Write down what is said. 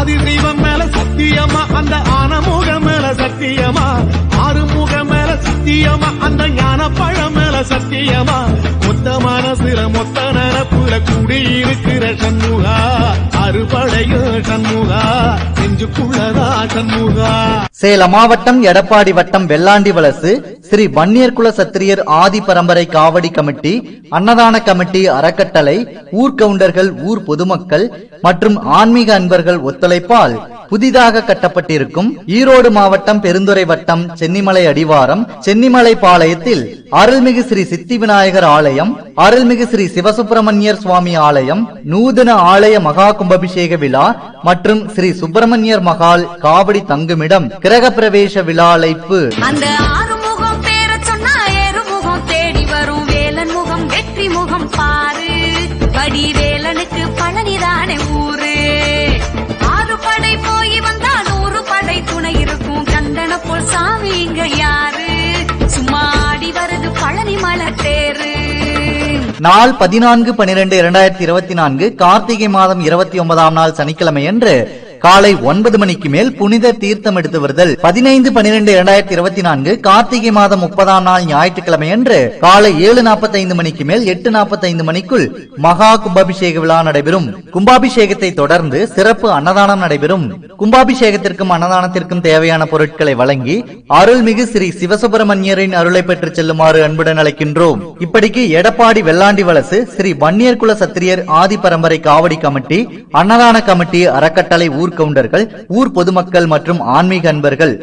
ஆதி தெய்வம் மேல சத்தியமா அந்த ஆனமுக மேல சத்தியமா. ஆறுமுக மேல சத்தியமா அந்த ஞான பழம் மேல சத்தியமா. மொத்த மனசுல மொத்த நரப்புல கூடியிருக்கிற சண்முகா. அறுபடையும் சண்முகா. நெஞ்சுக்குள்ளதா சண்முகா. சேலம் மாவட்டம் எடப்பாடி வட்டம் வெள்ளாண்டி வலசு ஸ்ரீ வன்னியர்குல சத்திரியர் ஆதி பரம்பரை காவடி கமிட்டி அன்னதான கமிட்டி அறக்கட்டளை ஊர் கவுண்டர்கள் ஊர் பொதுமக்கள் மற்றும் ஆன்மீக அன்பர்கள் ஒத்துழைப்பால் புதிதாக கட்டப்பட்டிருக்கும் ஈரோடு மாவட்டம் பெருந்துறை வட்டம் சென்னிமலை அடிவாரம் சென்னிமலை பாளையத்தில் அருள்மிகு ஸ்ரீ சித்தி விநாயகர் ஆலயம் அருள்மிகு ஸ்ரீ சிவசுப்பிரமணியர் சுவாமி ஆலயம் நூதன ஆலய மகா கும்பாபிஷேக விழா மற்றும் ஸ்ரீ சுப்பிரமணியர் மகால் காவடி தங்குமிடம் கிரகப்பிரவேச விழா அழைப்பு. பாரு. வடிவேலனுக்கு பழனிதானே ஊரு. ஆறு படை போய் வந்தா நூறு படை துணை இருக்கும். கந்தன போல் சாமி இங்க யாரு? சும்மா ஆடி வருது பழனி மலை தேரு. நாள் பதினான்கு பனிரெண்டு இரண்டாயிரத்தி இருபத்தி நான்கு கார்த்திகை மாதம் இருபத்தி ஒன்பதாம் நாள் சனிக்கிழமை என்று காலை ஒன்பது மணிக்கு மேல் புனித தீர்த்தம் எடுத்து வருதல். பதினைந்து பனிரெண்டு இரண்டாயிரத்தி இருபத்தி நான்கு கார்த்திகை மாதம் முப்பதாம் நாள் ஞாயிற்றுக்கிழமை அன்று காலை ஏழு நாற்பத்தைந்து மணிக்கு மேல் எட்டு நாற்பத்தைந்து மணிக்குள் மகா கும்பாபிஷேக விழா நடைபெறும். கும்பாபிஷேகத்தை தொடர்ந்து சிறப்பு அன்னதானம் நடைபெறும். கும்பாபிஷேகத்திற்கும் அன்னதானத்திற்கும் தேவையான பொருட்களை வழங்கி அருள்மிகு ஸ்ரீ சிவசுப்பிரமணியரின் அருளை பெற்று செல்லுமாறு அன்புடன் அழைக்கின்றோம். இப்படிக்கு எடப்பாடி வெள்ளாண்டி வலசு ஸ்ரீ வன்னியர் குல சத்திரியர் ஆதி பரம்பரை காவடி கமிட்டி அன்னதான கமிட்டி அறக்கட்டளை ஊர் ஊர் கவுண்டர்கள் ஊர் பொதுமக்கள் மற்றும் ஆன்மீக அன்பர்கள்.